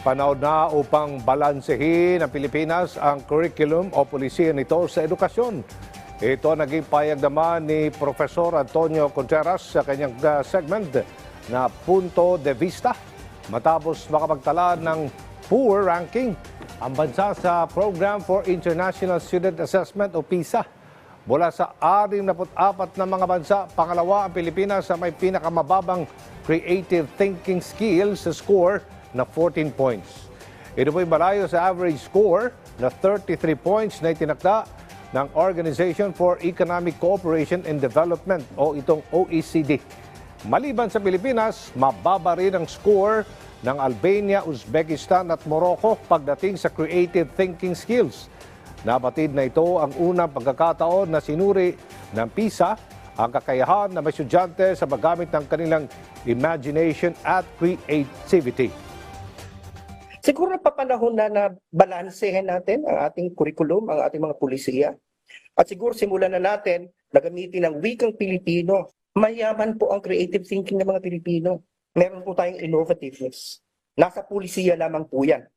Panahon na upang balansehin ng Pilipinas ang curriculum o polisiya nito sa edukasyon. Ito naging payag naman ni Profesor Antonio Contreras sa kanyang uh, segment na Punto de Vista matapos makapagtala ng poor ranking ang bansa sa Program for International Student Assessment o PISA. Mula sa 64 na mga bansa, pangalawa ang Pilipinas sa may pinakamababang creative thinking skills sa score na 14 points. Ito po'y malayo sa average score na 33 points na itinakda ng Organization for Economic Cooperation and Development o itong OECD. Maliban sa Pilipinas, mababa rin ang score ng Albania, Uzbekistan at Morocco pagdating sa creative thinking skills. Nabatid na ito ang unang pagkakataon na sinuri ng PISA ang kakayahan ng mga estudyante sa paggamit ng kanilang imagination at creativity. Siguro papanahon na na balansehin natin ang ating curriculum, ang ating mga pulisiya. At siguro simulan na natin na gamitin ang wikang Pilipino. Mayaman po ang creative thinking ng mga Pilipino. Meron po tayong innovativeness. Nasa pulisiya lamang po yan.